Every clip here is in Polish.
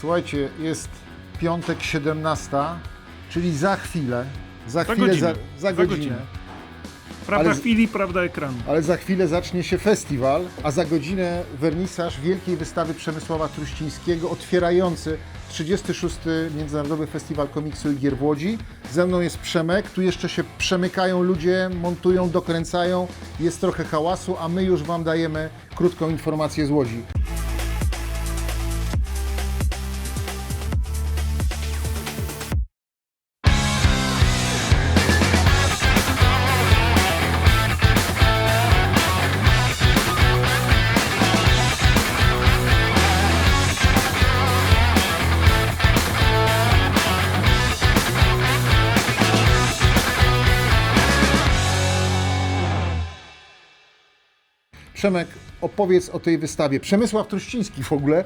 Słuchajcie, jest piątek 17, czyli za chwilę, za chwilę, godzinę. za, za Za godzinę, godzinę. Prawda Ale chwili, prawda ekranu. ale za chwilę zacznie się festiwal, a za godzinę wernisaż Wielkiej Wystawy Przemysława Truścińskiego otwierający 36. Międzynarodowy Festiwal Komiksu i Gier w Łodzi. Ze mną jest Przemek, tu jeszcze się przemykają ludzie, montują, dokręcają, jest trochę hałasu, a my już Wam dajemy krótką informację z Łodzi. Przemek, opowiedz o tej wystawie. Przemysław Truściński w ogóle,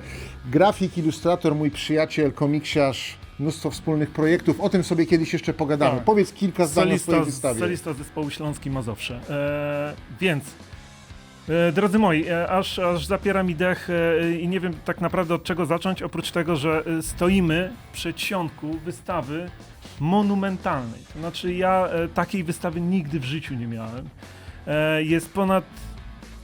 grafik, ilustrator, mój przyjaciel, komiksiarz, mnóstwo wspólnych projektów. O tym sobie kiedyś jeszcze pogadamy. Tak. Powiedz kilka zdań o swojej Solista, wystawie. solista zespołu Śląski Mazowsze. E, więc, e, drodzy moi, e, aż, aż zapiera mi dech e, i nie wiem tak naprawdę od czego zacząć, oprócz tego, że stoimy w przedsionku wystawy monumentalnej. To znaczy ja takiej wystawy nigdy w życiu nie miałem. Jest ponad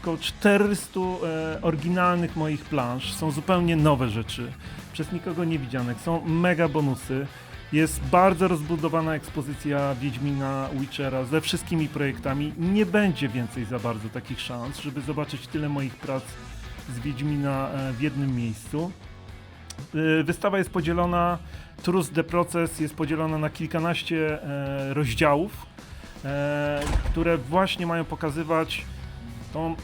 około 400 e, oryginalnych moich plansz. Są zupełnie nowe rzeczy, przez nikogo nie widzianych. Są mega bonusy. Jest bardzo rozbudowana ekspozycja Wiedźmina, Witchera ze wszystkimi projektami. Nie będzie więcej za bardzo takich szans, żeby zobaczyć tyle moich prac z Wiedźmina e, w jednym miejscu. Y, Wystawa jest podzielona, Trust the Process jest podzielona na kilkanaście e, rozdziałów, e, które właśnie mają pokazywać tą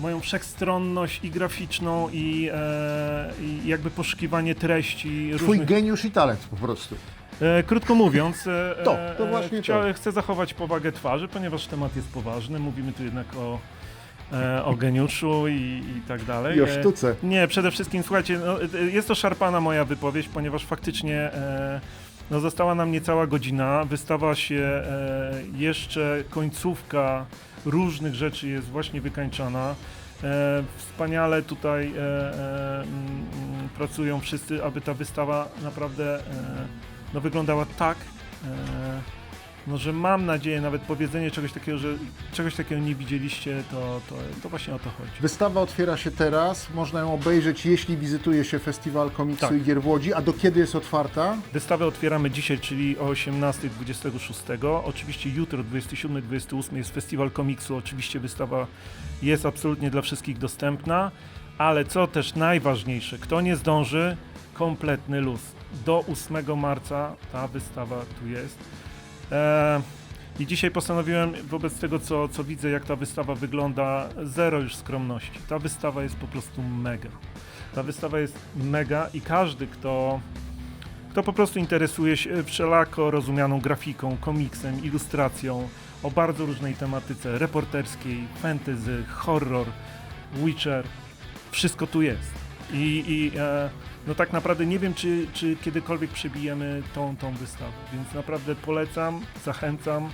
moją wszechstronność i graficzną i, e, i jakby poszukiwanie treści Twój różnych... geniusz i talent po prostu. E, krótko mówiąc, e, To, to e, właśnie chcia- to. chcę zachować powagę twarzy, ponieważ temat jest poważny. Mówimy tu jednak o, o geniuszu i, i tak dalej. I o sztuce. nie, przede wszystkim, słuchajcie, no, jest to szarpana moja wypowiedź, ponieważ faktycznie no, została nam niecała godzina. Wystawa się jeszcze, końcówka różnych rzeczy jest właśnie wykańczana. E, wspaniale tutaj e, e, mm, mm, pracują wszyscy, aby ta wystawa naprawdę no, wyglądała tak, e, no, że mam nadzieję, nawet powiedzenie czegoś takiego, że czegoś takiego nie widzieliście, to, to, to właśnie o to chodzi. Wystawa otwiera się teraz, można ją obejrzeć, jeśli wizytuje się Festiwal Komiksu Tak. i Gier w Łodzi. A do kiedy jest otwarta? Wystawę otwieramy dzisiaj, czyli o 18.26. Oczywiście jutro, 27-28 jest Festiwal Komiksu. Oczywiście wystawa jest absolutnie dla wszystkich dostępna, ale co też najważniejsze, kto nie zdąży, kompletny luz. Do 8 marca ta wystawa tu jest. E, I dzisiaj postanowiłem, wobec tego co, co widzę, jak ta wystawa wygląda, zero już skromności. Ta wystawa jest po prostu mega. Ta wystawa jest mega i każdy, kto kto po prostu interesuje się wszelako rozumianą grafiką, komiksem, ilustracją o bardzo różnej tematyce reporterskiej, fantasy, horror, Witcher, wszystko tu jest. I, i e, no tak naprawdę nie wiem, czy, czy kiedykolwiek przebijemy tą, tą wystawę, więc naprawdę polecam, zachęcam.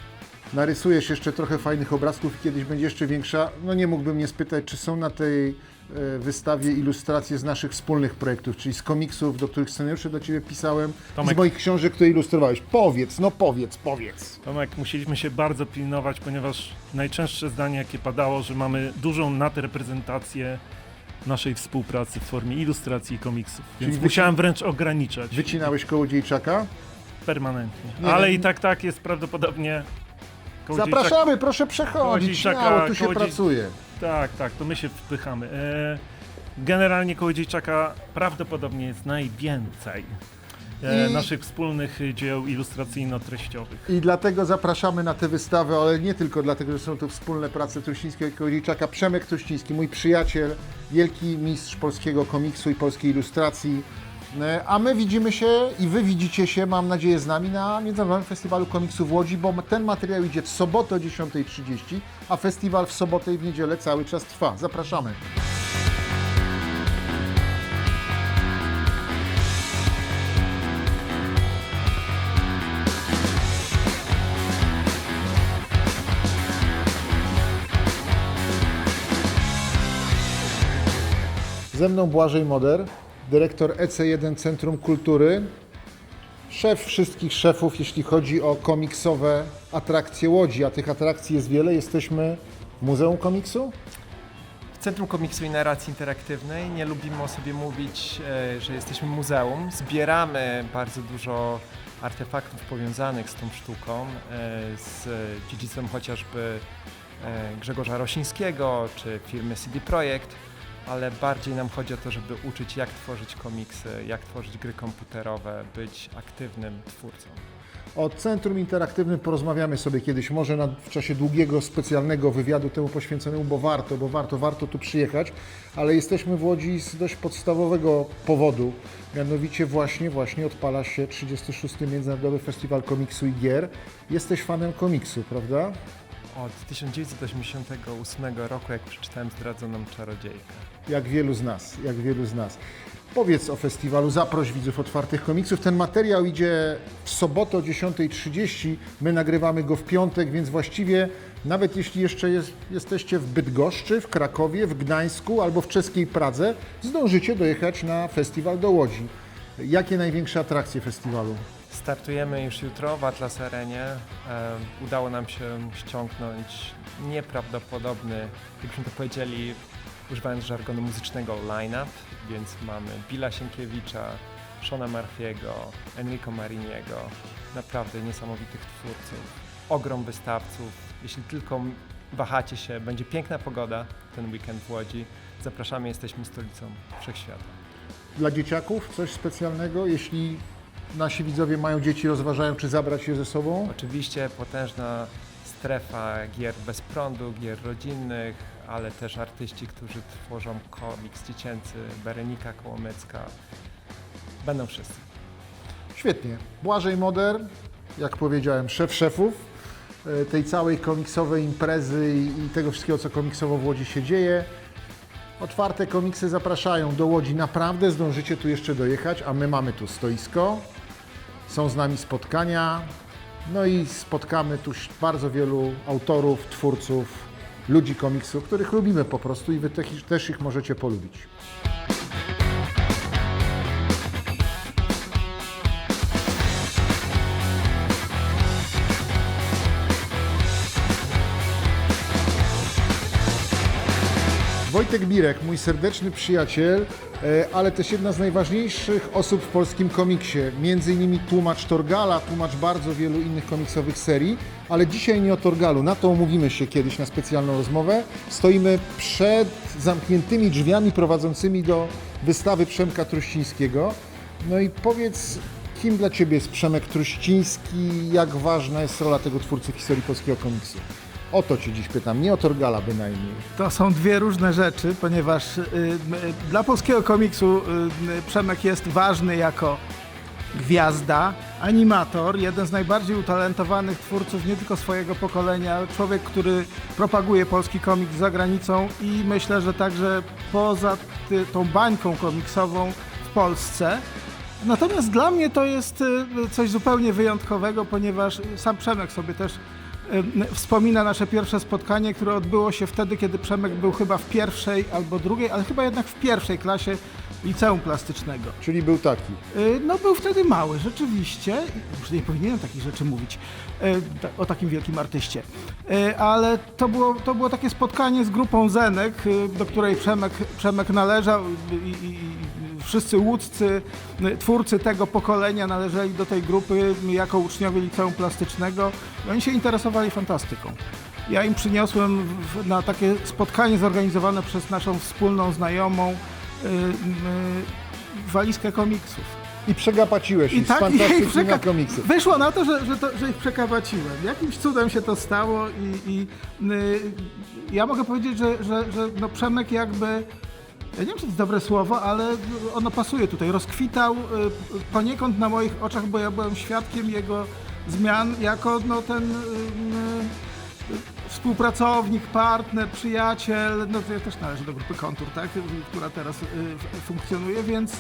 Narysujesz jeszcze trochę fajnych obrazków i kiedyś będzie jeszcze większa. No nie mógłbym nie spytać, czy są na tej e, wystawie ilustracje z naszych wspólnych projektów, czyli z komiksów, do których scenariusze do Ciebie pisałem, Tomek. z moich książek, które ilustrowałeś. Powiedz, no powiedz, powiedz. Tomek, musieliśmy się bardzo pilnować, ponieważ najczęstsze zdanie, jakie padało, że mamy dużą nadreprezentację naszej współpracy w formie ilustracji i komiksów. Więc Czyli musiałem wręcz ograniczać Wycinałeś kołodziejczaka? permanentnie. Nie, Ale nie. i tak, tak jest prawdopodobnie. Kołodziejczak- Zapraszamy, proszę przechodzić, Kołodziejczaka, śmiało, tu się kołodziej- pracuje. Tak, tak, to my się wpychamy. E, generalnie Kołodziejczaka prawdopodobnie jest najwięcej e, naszych wspólnych dzieł ilustracyjno-treściowych. I dlatego zapraszamy na tę wystawę, ale nie tylko dlatego, że są to wspólne prace Truścińskiego i Kołodziejczaka. Przemek Truściński, mój przyjaciel, wielki mistrz polskiego komiksu i polskiej ilustracji. E, A my widzimy się i wy widzicie się, mam nadzieję, z nami na Międzynarodowym Festiwalu Komiksu w Łodzi, bo ten materiał idzie w sobotę o 10.30, a festiwal w sobotę i w niedzielę cały czas trwa. Zapraszamy. Ze mną Błażej Moder. dyrektor EC1 Centrum Kultury, szef wszystkich szefów, jeśli chodzi o komiksowe atrakcje Łodzi, a tych atrakcji jest wiele. Jesteśmy w Muzeum Komiksu? W Centrum Komiksu i Narracji Interaktywnej nie lubimy o sobie mówić, e, że jesteśmy muzeum. Zbieramy bardzo dużo artefaktów powiązanych z tą sztuką, e, z dziedzictwem chociażby e, Grzegorza Rosińskiego czy firmy CD Projekt, ale bardziej nam chodzi o to, żeby uczyć jak tworzyć komiksy, jak tworzyć gry komputerowe, być aktywnym twórcą. O Centrum Interaktywnym porozmawiamy sobie kiedyś, może na, w czasie długiego, specjalnego wywiadu temu poświęconemu, bo warto, bo warto, warto tu przyjechać, ale jesteśmy w Łodzi z dość podstawowego powodu, mianowicie właśnie, właśnie odpala się 36. Międzynarodowy Festiwal Komiksu i Gier. Jesteś fanem komiksu, prawda? Od 1988 roku, jak przeczytałem Zdradzoną Czarodziejkę. Jak wielu z nas, jak wielu z nas. Powiedz o festiwalu, zaproś widzów otwartych komiksów. Ten materiał idzie w sobotę o 10.30, my nagrywamy go w piątek, więc właściwie nawet jeśli jeszcze jest, jesteście w Bydgoszczy, w Krakowie, w Gdańsku albo w czeskiej Pradze, zdążycie dojechać na festiwal do Łodzi. Jakie największe atrakcje festiwalu? Startujemy już jutro w Atlas Arenie. E, udało nam się ściągnąć nieprawdopodobny, jakbyśmy to powiedzieli, używając żargonu muzycznego, line-up, więc mamy Billa Sienkiewicza, Shona Murphy'ego, Enrico Mariniego, naprawdę niesamowitych twórców, ogrom wystawców. Jeśli tylko wahacie się, będzie piękna pogoda ten weekend w Łodzi. Zapraszamy, jesteśmy stolicą wszechświata. Dla dzieciaków coś specjalnego? Jeśli nasi widzowie mają dzieci, rozważają, czy zabrać je ze sobą? Oczywiście potężna strefa gier bez prądu, gier rodzinnych, ale też artyści, którzy tworzą komiks dziecięcy, Berenika Kołomecka. Będą wszyscy. Świetnie. Błażej Moder, jak powiedziałem, szef szefów e, tej całej komiksowej imprezy i, i tego wszystkiego, co komiksowo w Łodzi się dzieje. Otwarte komiksy zapraszają do Łodzi. Naprawdę zdążycie tu jeszcze dojechać, a my mamy tu stoisko. Są z nami spotkania. No i spotkamy tu bardzo wielu autorów, twórców, ludzi komiksu, których lubimy po prostu i wy te- też ich możecie polubić. Wojtek Birek, mój serdeczny przyjaciel, e, ale też jedna z najważniejszych osób w polskim komiksie. Między innymi tłumacz Torgala, tłumacz bardzo wielu innych komiksowych serii, ale dzisiaj nie o Torgalu. Na to umówimy się kiedyś na specjalną rozmowę. Stoimy przed zamkniętymi drzwiami prowadzącymi do wystawy Przemka Truścińskiego. No i powiedz, kim dla Ciebie jest Przemek Truściński? Jak ważna jest rola tego twórcy w historii polskiego komiksu? O to Cię dziś pytam, nie o Torgala bynajmniej. To są dwie różne rzeczy, ponieważ y, y, dla polskiego komiksu y, Przemek jest ważny jako gwiazda, animator, jeden z najbardziej utalentowanych twórców nie tylko swojego pokolenia, człowiek, który propaguje polski komiks za granicą i myślę, że także poza ty, tą bańką komiksową w Polsce. Natomiast dla mnie to jest y, coś zupełnie wyjątkowego, ponieważ sam Przemek sobie też wspomina nasze pierwsze spotkanie, które odbyło się wtedy, kiedy Przemek był chyba w pierwszej albo drugiej, ale chyba jednak w pierwszej klasie liceum plastycznego. Czyli był taki. Y, No był wtedy mały, rzeczywiście. Już nie powinienem takich rzeczy mówić ta- o takim wielkim artyście. Y, Ale to było, to było takie spotkanie z grupą Zenek, do której Przemek, Przemek należał i, i wszyscy łódzcy y, twórcy tego pokolenia należeli do tej grupy jako uczniowie liceum plastycznego. I Oni się interesowali fantastyką. Ja im przyniosłem na takie spotkanie zorganizowane przez naszą wspólną znajomą y, y, walizkę komiksów. I przegapaciłeś ich z tak fantastycznymi przeka- komiksów. Wyszło na to że, że to, że ich przekabaciłem. Jakimś cudem się to stało i, i y, ja mogę powiedzieć, że, że, że no Przemek jakby, ja nie wiem, czy to jest dobre słowo, ale ono pasuje tutaj. Rozkwitał y, poniekąd na moich oczach, bo ja byłem świadkiem jego zmian jako no, ten y, y, współpracownik, partner, przyjaciel, no to ja też należę do grupy Kontur, tak, która teraz funkcjonuje, więc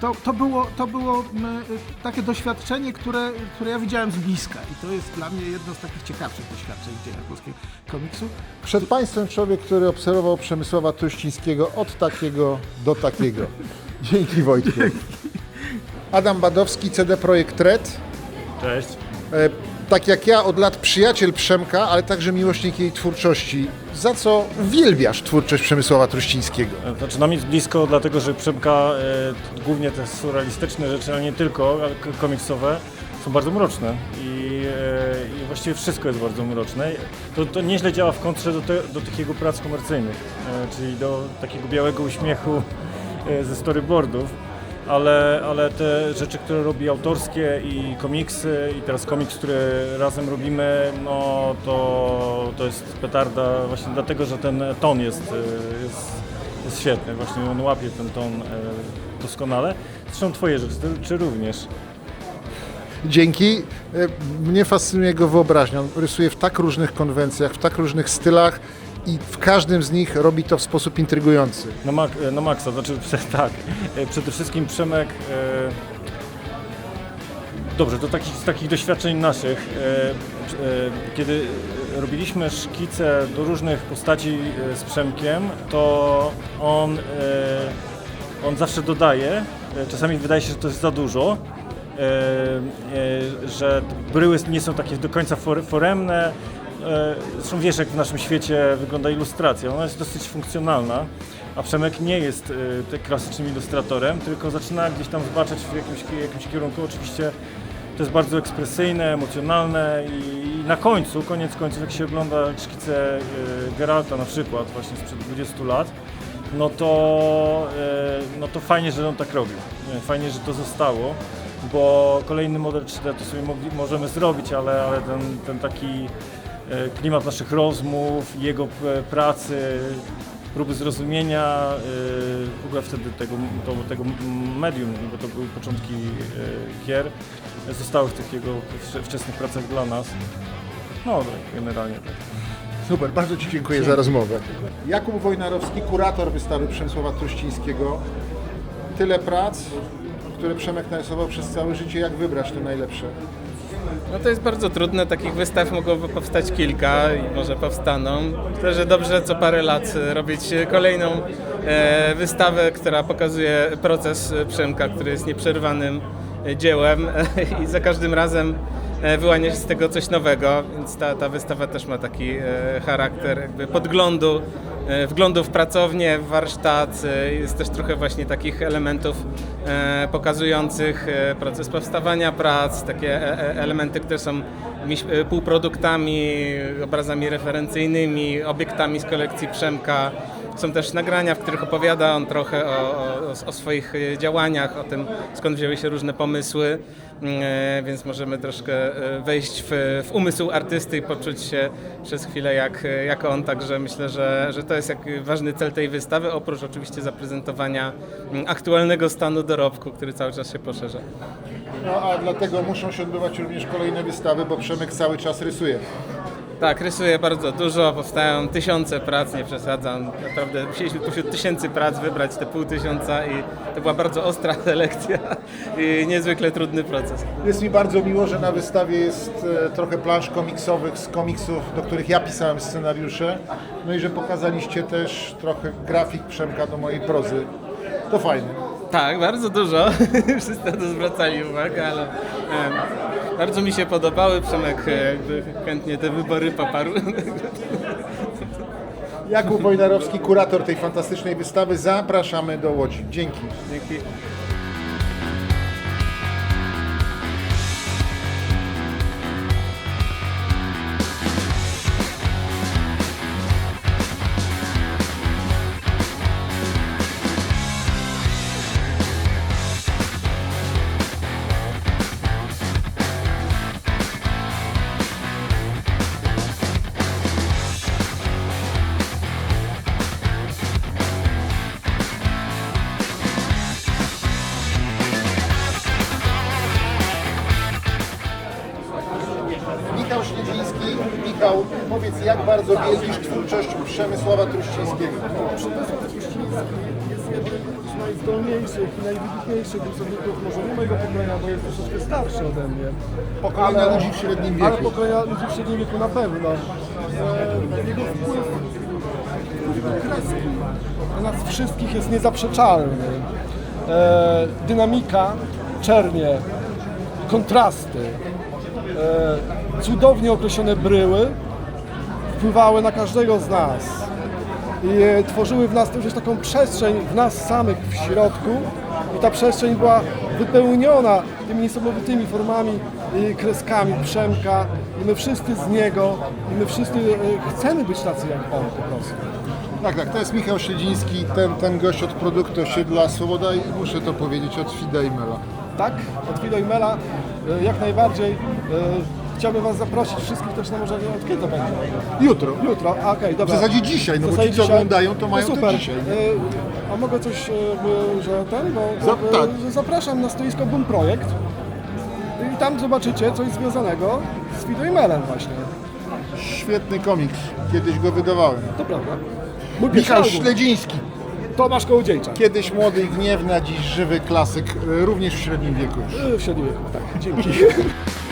to, to było, to było mm, takie doświadczenie, które, które ja widziałem z bliska i to jest dla mnie jedno z takich ciekawszych doświadczeń w dziejach polskiego komiksu. Przed Państwem człowiek, który obserwował Przemysława Truścińskiego od takiego do takiego. Dzięki Wojtku. Adam Badowski, CD Projekt Red. Cześć. Tak jak ja, od lat przyjaciel Przemka, ale także miłośnik jej twórczości. Za co uwielbiasz twórczość Przemysława Truścińskiego? Znaczy nam jest blisko, dlatego że Przemka, e, głównie te surrealistyczne rzeczy, ale nie tylko, ale komiksowe, są bardzo mroczne i, e, i właściwie wszystko jest bardzo mroczne. To, to nieźle działa w kontrze do, te, do takich prac komercyjnych, e, czyli do takiego białego uśmiechu e, ze storyboardów. Ale, ale te rzeczy, które robi autorskie i komiksy i teraz komiks, który razem robimy, no to, to jest petarda właśnie dlatego, że ten ton jest, e, jest, jest świetny, właśnie on łapie ten ton e, doskonale. Zresztą twoje rzeczy, czy również? Dzięki. E, Mnie fascynuje jego wyobraźnia. On rysuje w tak różnych konwencjach, w tak różnych stylach i w każdym z nich robi to w sposób intrygujący. Na, mak, na maksa, znaczy tak. E, Przede wszystkim Przemek. E, dobrze, do takich, z takich doświadczeń naszych, e, e, kiedy robiliśmy szkice do różnych postaci e, z Przemkiem, to on, e, on zawsze dodaje, czasami wydaje się, że to jest za dużo, e, e, że bryły nie są takie do końca for, foremne. E, Zresztą wiesz, jak w naszym świecie wygląda ilustracja. Ona jest dosyć funkcjonalna, a Przemek nie jest e, tak klasycznym ilustratorem, tylko zaczyna gdzieś tam zobaczyć w jakimś, jakimś kierunku. Oczywiście to jest bardzo ekspresyjne, emocjonalne i, na końcu, koniec końców, jak się ogląda szkice e, Geralta na przykład właśnie sprzed 20 lat, no to, no to fajnie, że on tak robił. Fajnie, że to zostało, bo kolejny model 3D to sobie mogli, możemy zrobić, ale, ale ten, ten taki klimat naszych rozmów, jego e, pracy, próby zrozumienia e, w ogóle wtedy tego, to, tego medium, bo to były początki e, gier, e, zostały w takiego wcze- wczesnych pracach dla nas. No, tak, generalnie tak. Super, bardzo Ci dziękuję za rozmowę. Jakub Wojnarowski, kurator wystawy Przemysława Truścińskiego. Tyle prac, które Przemek narysował przez całe życie. Jak wybrać te najlepsze? No to jest bardzo trudne, takich wystaw mogłoby powstać kilka i może powstaną. Myślę, że dobrze co parę lat robić kolejną e, wystawę, która pokazuje proces Przemka, który jest nieprzerwanym dziełem i za każdym razem wyłania się z tego coś nowego, więc ta, ta wystawa też ma taki e, charakter jakby podglądu, e, wglądu w pracownię, w warsztat. e, Jest też trochę właśnie takich elementów e, pokazujących e, proces powstawania prac, takie e, e, elementy, które są e, półproduktami, obrazami referencyjnymi, obiektami z kolekcji Przemka. Są też nagrania, w których opowiada on trochę o, o, o swoich e, działaniach, o tym skąd wzięły się różne pomysły, e, więc możemy troszkę e, wejść w, w umysł artysty i poczuć się przez chwilę jak, jak on. Także myślę, że, że to jest jak ważny cel tej wystawy, oprócz oczywiście zaprezentowania mm, aktualnego stanu dorobku, który cały czas się poszerza. No a dlatego muszą się odbywać również kolejne wystawy, bo Przemek cały czas rysuje. Tak, rysuję bardzo dużo, powstają tysiące prac, nie przesadzam. Naprawdę musieliśmy pośród tysięcy prac wybrać te pół tysiąca i to była bardzo ostra selekcja i niezwykle trudny proces. Jest mi bardzo miło, że na wystawie jest e, trochę plansz komiksowych z komiksów, do których ja pisałem scenariusze. No i że pokazaliście też trochę grafik Przemka do mojej prozy. To fajne. Tak, bardzo dużo. Wszyscy na to zwracali uwagę, ale bardzo mi się podobały. Przemek e, jakby chętnie te wybory poparł. Jakub Wojnarowski, kurator tej fantastycznej wystawy. Zapraszamy do Łodzi. Dzięki. Dzięki. Bardzo wielbisz twórczość Przemysława Truścińskiego? Przemysław Truściński jest jednym z najzdolniejszych i najwybitniejszych rysowników, może nie mojego pokolenia, bo jest troszeczkę starszy ode mnie. Pokolenia Ale- ludzi w średnim Ale wieku. pokolenia ludzi w średnim wieku na pewno. E, jego wpływ, kreski na nas wszystkich jest niezaprzeczalny. E, dynamika, czernie, kontrasty, e, cudownie określone bryły wpływały na każdego z nas i e, tworzyły w nas też taką przestrzeń w nas samych w środku i ta przestrzeń była wypełniona tymi niesamowitymi formami i kreskami Przemka i my wszyscy z niego i my wszyscy e, chcemy być tacy jak on po prostu. Tak, tak, to jest Michał Śledziński, ten, ten gość od produktu Osiedla Swoboda i muszę to powiedzieć od Fida i Mela. Tak, od i Mela e, jak najbardziej. Chciałbym Was zaprosić wszystkich też na może od kiedy to będzie? Jutro. Jutro, a okej, W dobra. zasadzie dzisiaj, no bo ci co dzisiaj- oglądają to mają to super. dzisiaj. E, A mogę coś, e, że ten, bo Za- e, tak. że zapraszam na stoisko Boom Projekt i tam zobaczycie coś związanego z Fido i Melem właśnie. Świetny komiks, kiedyś go wydawałem. To prawda. Mój pierwszy Michał album. Śledziński, Tomasz Kołodziejczak. kiedyś młody i gniewny, a dziś żywy klasyk, również w średnim wieku już. W średnim wieku, tak, dzięki.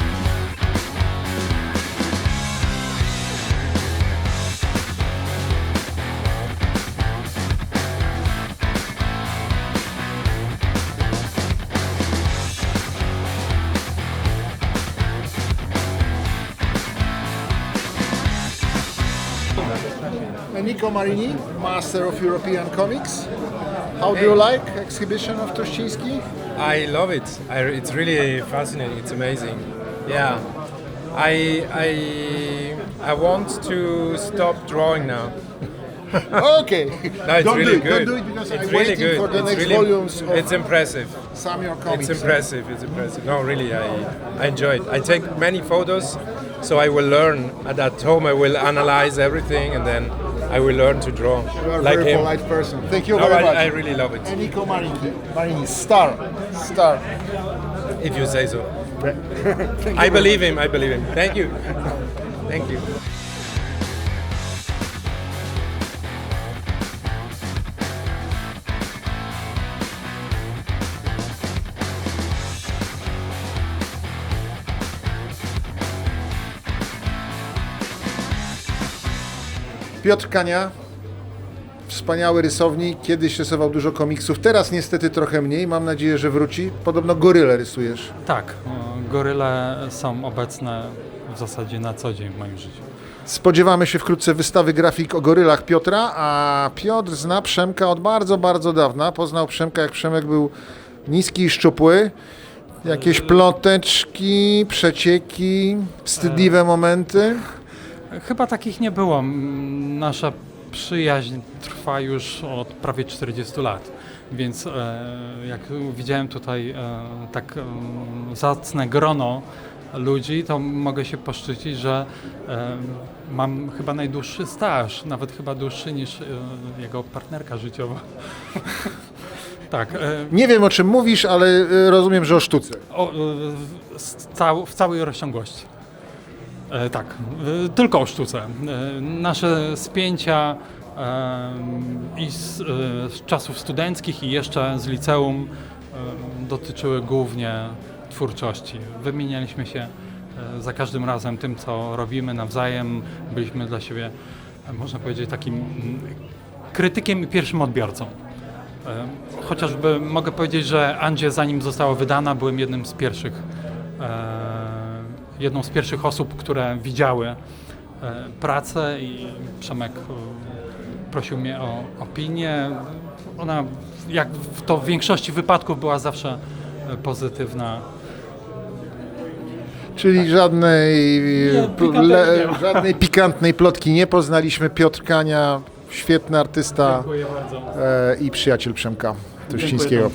Nico Marini, Master of European Comics. How do you like exhibition of Truszczyński? I love it. I, it's really fascinating. It's amazing. Yeah, I I I want to stop drawing now. Okay. No, it's don't really do it, good. Don't do it because it's I'm really waiting good. for the it's next really, volumes It's impressive. Samuel Comics. It's impressive. It's impressive. No, really, I I enjoy it. I take many photos, so I will learn. At at home, I will analyze everything, and then I will learn to draw You are a very him. polite person. Thank you No, very I, much. I really love it. And Nico Marini, Marini, star, star. If you say so. I believe him. I believe him. Thank you. Thank you. Piotr Kania, wspaniały rysownik, kiedyś rysował dużo komiksów, teraz niestety trochę mniej, mam nadzieję, że wróci. Podobno goryle rysujesz. Tak, e, goryle są obecne w zasadzie na co dzień w moim życiu. Spodziewamy się wkrótce wystawy grafik o gorylach Piotra, a Piotr zna Przemka od bardzo, bardzo dawna. Poznał Przemka, jak Przemek był niski i szczupły. Jakieś ploteczki, przecieki, wstydliwe momenty. Chyba takich nie było. Nasza przyjaźń trwa już od prawie 40 lat, więc e, jak widziałem tutaj e, tak e, zacne grono ludzi, to mogę się poszczycić, że mam chyba najdłuższy staż, nawet chyba dłuższy niż jego partnerka życiowa. tak, Nie wiem o czym mówisz, ale rozumiem, że o sztuce. O, w, cał, w całej rozciągłości. E, tak, tylko o sztuce. E, nasze spięcia i z, e, z czasów studenckich i jeszcze z liceum dotyczyły głównie twórczości. Wymienialiśmy się za każdym razem tym, co robimy nawzajem. Byliśmy dla siebie, można powiedzieć, takim mm, krytykiem i pierwszym odbiorcą. Chociażby mogę powiedzieć, że Andzie zanim została wydana, byłem jednym z pierwszych, jedną z pierwszych osób, które widziały e, pracę i Przemek e, prosił mnie o opinię. Ona, jak w to w większości wypadków, była zawsze e, pozytywna. Czyli żadnej, Nie, le, nie żadnej pikantnej plotki nie poznaliśmy. Piotr Kania, świetny artysta e, i przyjaciel Przemka Tuścińskiego.